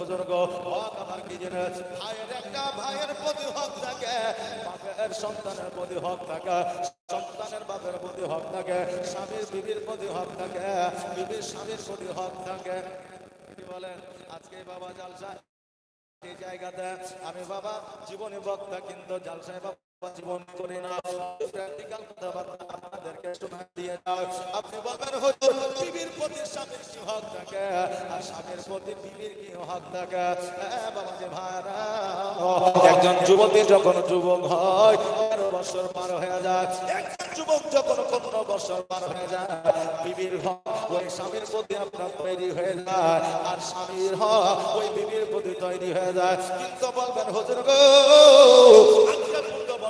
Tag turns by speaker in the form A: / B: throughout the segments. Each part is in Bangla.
A: জান্নাতবাসী হতে পারবেন আপনি বলবেন হুজুর গো হক আমার কি জিনিস ভাইয়ের একটা, ভাইয়ের প্রতি হক থাকে। বাপের সন্তানের প্রতি হক থাকে। সন্তানের বাপের প্রতি হক থাকে। স্বামীর বিবির প্রতি হক থাকে। বিবির স্বামীর প্রতি হক থাকে। কি বলেন, আজকে বাবা জালসা এই জায়গাতে। আমি বাবা জীবনে বক্তা, কিন্তু জালসায় বাবা জীবন করি না। প্র্যাকটিক্যাল কথাবার্তা আপনাদেরকে শোনা দিয়ে যাও। আপনি বলবেন, হুজুর, বিবির প্রতি স্বামীর কি হক থাকে? আর স্বামীর প্রতি বিবির কি হক থাকে? হ্যাঁ বাবা যে ভাইরা। একজন যুবতী যখন যুবক হয়, তেরো বছর পার হয়ে যায়। একজন যুবক যখন পনেরো বছর পার হয়ে যায়, বিবির হক ওই স্বামীর প্রতি আপনার তৈরি হয়ে যায়। আর স্বামীর হক ওই বিবির প্রতি তৈরি হয়ে যায়। কিন্তু বলবেন, হুজুর গো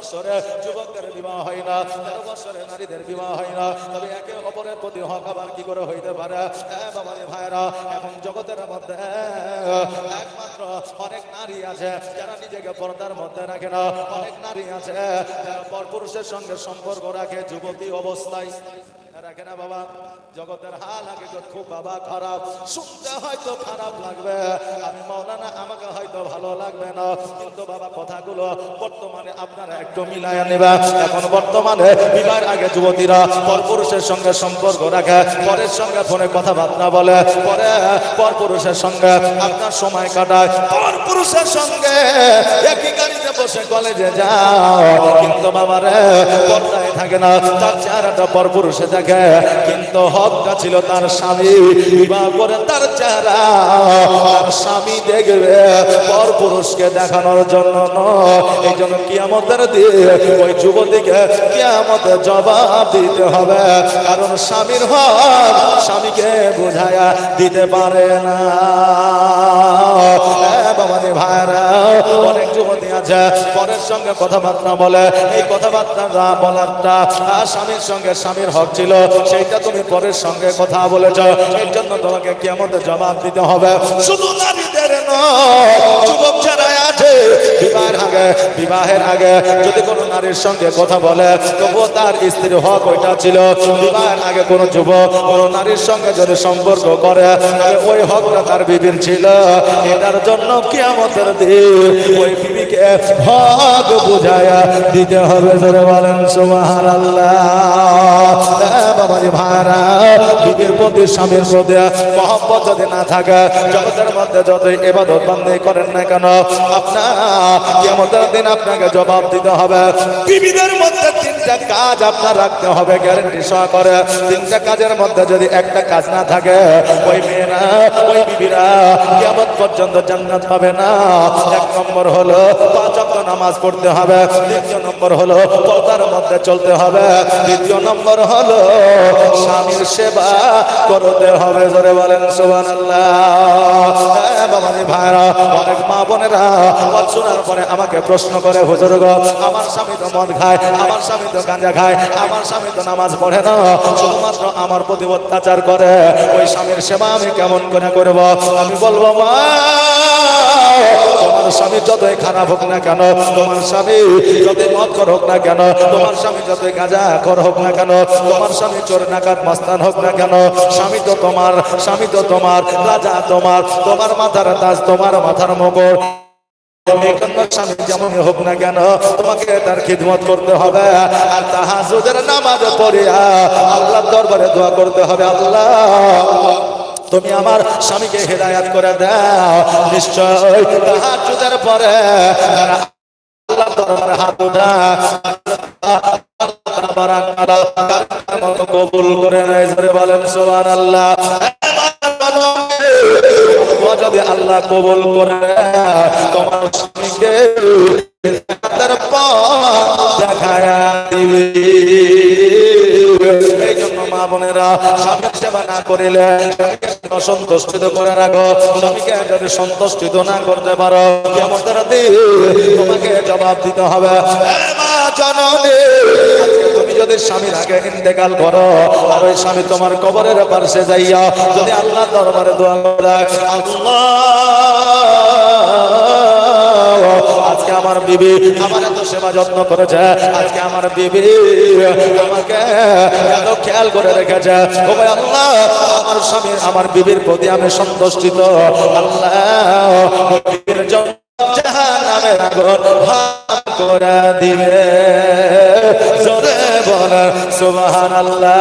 A: বছরে যুবকদের বিবাহ হয় না, তেরো বছরে নারীদের বিবাহ হয় না। তবে একে অপরের প্রতি হক আবার কি করে হইতে পারে? বাবা ভাইরা এখন জগতের মধ্যে একমাত্র অনেক নারী আছে যারা নিজেকে পর্দার মধ্যে রাখে না। অনেক নারী আছে যারা পরপুরুষের সঙ্গে সম্পর্ক রাখে, যুবতী অবস্থায়। রাখে না বাবা। জগতের হাল আগে খুব বাবা খারাপ। শুনতে হয়তো খারাপ লাগবে। আমি মৌলানা আমাকে হয়তো ভালো লাগবে না। কিন্তু বাবা, কথাগুলো বর্তমানে আপনারা একটু মিলায় নেবা। এখন বর্তমানে বিবাহের আগে যুবতীরা পরপুরুষের সঙ্গে সম্পর্ক রাখে। পরের সঙ্গে ফোনে কথাবার্তা বলে। পরে পরপুরুষের সঙ্গে আপনার সময় কাটায়। পরপুরুষের সঙ্গে একই গাড়িতে বসে কলেজে যাও কিন্তু বাবারে, পর্দায় থাকে না, তার চেহারাটা পরপুরুষে দেখে কিন্তু হকটা ছিল তার স্বামী। বিবাহ করে তার চেহারা, তার স্বামী দেখবে পরপুরুষকে দেখানোর জন্য। নয় এই জন্য কিয়ামতের দিয়ে ওই যুবতীকে কিয়ামতে জবাব দিতে হবে। কারণ স্বামীর হক স্বামীকে বুঝায়া দিতে পারে না। বাবাজি ভাইরা, অনেক যুবতী আছে, পরের সঙ্গে কথাবার্তা বলে। এই কথাবার্তা বলারটা স্বামীর সঙ্গে স্বামীর হক ছিল, সেইটা তুমি পরের সঙ্গে কথা বলেছ। এর জন্য তোমাকে কেমন জবাব দিতে হবে। শুধু নারীদের নয়, যুবক যারা আছে, বিবাহের আগে বিবাহের আগে যদি কোনো নারীর সঙ্গে কথা বলে, তবুও তার স্ত্রীর হক ওইটা ছিল। বিবাহের আগে কোনো যুবক কোনো নারীর সঙ্গে যদি সম্পর্ক করে ওই হকটা তার বিবির ছিল। এটার জন্য কিয়ামতের দিন ওই বিবিকে হক বুঝায়া দিতে হবে। জোরে বলেন, সুবহানাল্লাহ। বাবাজি ভাইরা, বিবির প্রতি স্বামীর প্রতি মহব্বত যদি না থাকে, জগতের মধ্যে এবাদত বান্দি করেন না কেন, আপনার কিয়ামতের দিন আপনাকে জবাব দিতে হবে। বিবিদের মধ্যে তিনটা কাজ আপনার রাখতে হবে গ্যারেন্টি সহকারে তিনটা কাজের মধ্যে যদি একটা কাজ না থাকে, ওই মেয়েরা ওই বিবিরা কিয়ামত পর্যন্ত জান্নাত পাবে না। এক নম্বর হলো পাঁচ নামাজ পড়তে হবে। দ্বিতীয় নম্বর হলো পর্দার মধ্যে চলতে হবে। তৃতীয় নম্বর হলো স্বামীর সেবা করতে হবে। জোরে বলেন হ্যাঁ, বাবাজি ভাইরা অনেক মা বোনেরা শোনার পরে আমাকে প্রশ্ন করে হুজুর গো আমার স্বামী তো মদ খায় আমার স্বামী তো গাঁজা খায় আমার স্বামী তো নামাজ পড়ে না। শুধুমাত্র আমার প্রতি অত্যাচার করে। ওই স্বামীর সেবা আমি কেমন করে করব? আমি বলব, মা, তোমার স্বামী যতই খারাপ হোক না কেন, তোমার স্বামী যতই মদ কর হোক না কেন, তোমার স্বামী যতই গাঁজা কর হোক না কেন, তোমার স্বামী চোর নাকাত মাস্তান হোক না কেন, স্বামী তো তোমার, স্বামী তো তোমার, রাজা তোমার তোমার মাথার তাজ, তোমার মাথার মগর স্বামী যেমন হোক না কেন, তোমাকে তার খিদমত করতে হবে, আর তাহাজুদের নামাজ পড়িয়া আল্লাহর দরবারে দোয়া করতে হবে, আল্লাহ। তুমি আমার স্বামীকে হেদায়াত করে দাও। নিশ্চয় তাহাজুদের পরে আল্লাহ হাত কবুল করে নেয়। বলেন, সুবহানাল্লাহ। যদি আল্লাহ কবুল করে তোমার স্বামীকে দিবি। এই জন্য মা বোনেরা স্বামীর সেবা না করিলে অসন্তুষ্টিত করে রাখো স্বামীকে যদি সন্তুষ্টিত না করতে পারো তোমাকে জবাব দিতে হবে। যদি স্বামীর আগে করো, আর ওই স্বামী তোমার কবরের যাইয়া যদি আল্লাহ দরবারে দোয়া করে, আল্লাহ আমার বিবি আমার এত সেবা যত্ন করেছে। আজকে আমার বিবি আমাকে এত খেয়াল করে রেখেছে। ও ভাই আল্লাহ, আমার স্বামী, আমার বিবির প্রতি আমি সন্তুষ্টিত। আল্লাহ করে দিবে জোরে বল সুবহানাল্লাহ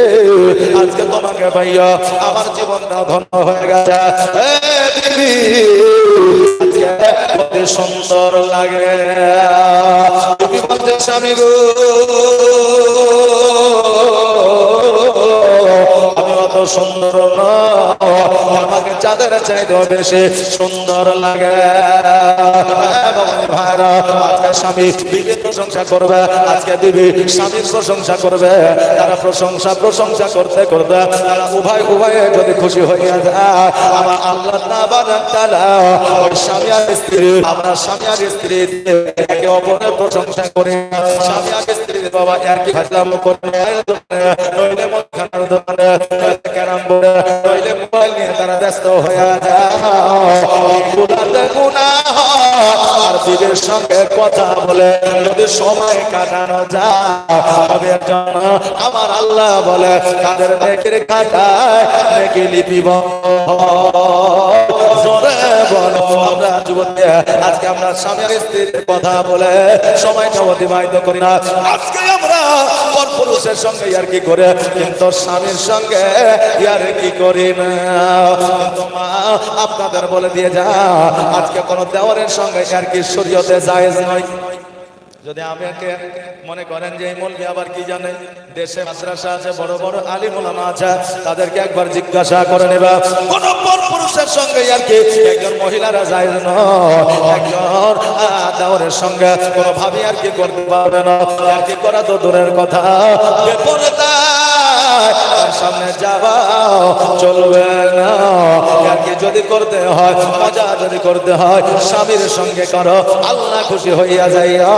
A: আজকে তোমাকে ভাইয়া আমার জীবনটা ধন্য হয়ে গেছে। সুন্দর লাগে। স্বামী গো? সুন্দর আমাকে চাঁদের চাইতে বেশি সুন্দর লাগে। ভাইরা, আজকে স্বামী বিবির প্রশংসা করবে, আজকে বিবি স্বামীর প্রশংসা করবে, তারা প্রশংসা প্রশংসা করতে করতে উভয়, উভয়ে যদি খুশি হয়ে যায়, আমার আল্লাহ না বানান তারা, ওই স্বামী আর স্ত্রী, আমরা স্বামী আর স্ত্রী একে অপরের প্রশংসা স্বামী আর স্ত্রী বাবা একই খাজলাম করে নইলে মদখানার দোকানে নইলে ক্যারাম বোর্ডে নইলে মোবাইল নিয়ে তারা ব্যস্ত হয়ে যায়। গুনাহ আর বিবের সঙ্গে কথা বলে যদি সময় কাটানো যায় আমার আল্লাহ বলে তাদের নেকির খাটায় নেকি লিপিব আজকে আমরা স্বামীর স্ত্রীর কথা বলে সময়টা অতিবাহিত করি না। আজকে আমরা পর পুরুষের সঙ্গে ইয়ার কি করে? কিন্তু স্বামীর সঙ্গে ইয়ার কি করি না? আপনাদের বলে দিয়ে যা, আজকে কোন দেওয়ারের সঙ্গে ইয়ার কি শরীয়তে জায়েজ নয়। যদি আমাকে মনে করেন যে এই মৌলবি আবার কি জানে? দেশে মাদ্রাসা আছে বড় বড় আলিম ওলামা আছে তাদেরকে একবার জিজ্ঞাসা করে নেবা। কোন পর পুরুষের সঙ্গে আর কি একজন মহিলারা যায় না একজন আহ, সঙ্গে কোনো ভাবি আর কি করতে পারবে না। আর কি করা তো দূরের কথা। সামনে যাওয়া চলবে। আর যদি করতে হয়, মজা যদি করতে হয়, স্বামীর সঙ্গে করো, আল্লাহ খুশি হইয়া যাইয়া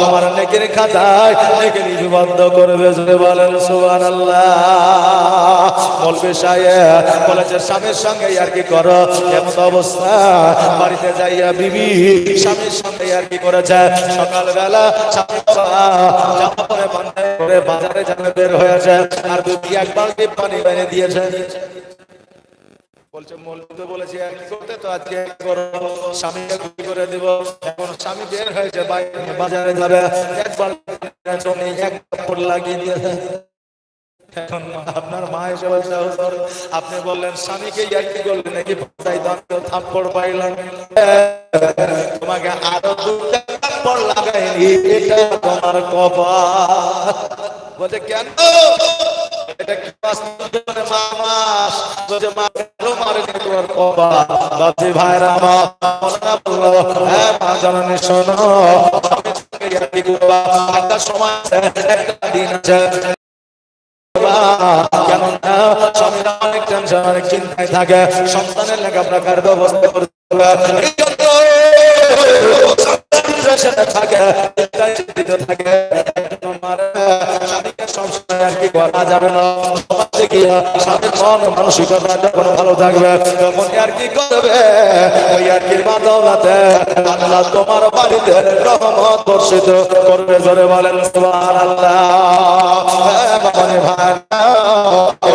A: তোমার নেকের খাতায় নেকের লিপিবদ্ধ করবে যদি বলেন সুবান আল্লাহ বলবে সাহেব, বলেছে, স্বামীর সঙ্গে আর কি করো? এমন অবস্থা। বাড়িতে যাইয়া বিবি স্বামীর সঙ্গে আর কি করেছে? সকালবেলা স্বামী বাজারে যাবে বের হয়েছে, আর বিবি এক বালতি পানি বেড়ে দিয়েছে। বলছে বলেছি, আর কি করতে তো আজকে? কি করব? স্বামীকে করে দিব। এখন স্বামী বের হয়েছে বাজারে যাবে। এক বালতি জমি লাগিয়ে এখন আপনার মা এসে বলছে আপনি বললেন, স্বামীকে ইয়ার কি করলেন নাকি তো তো থাপ্পড় পাইলাম? তোমাকে আরও দুটা থাপ্পড় লাগাইনি, এটা তোমার কপাল। বলছে, কেন? এটা কি বাস্তবে মামাস বলছে মা কেন মারেনি তোমার কপাল? বাপজি ভাইরা আমার মনে বলল হ্যাঁ মা, জননী শোনো। একটা সময় একটা দিন আছে। কেননা স্বামীরা অনেক টেনশন অনেক চিন্তায় থাকে। সন্তানের লেখাপড়ার ব্যবস্থা করতে হবে থাকে থাকে। আর কি করা যাবে না? করবে? আর কি তোমার বাড়িতে রহমত বর্ষিত করবে জোরে বলেন সুবহানাল্লাহ। হ্যাঁ, বাবা ভাই।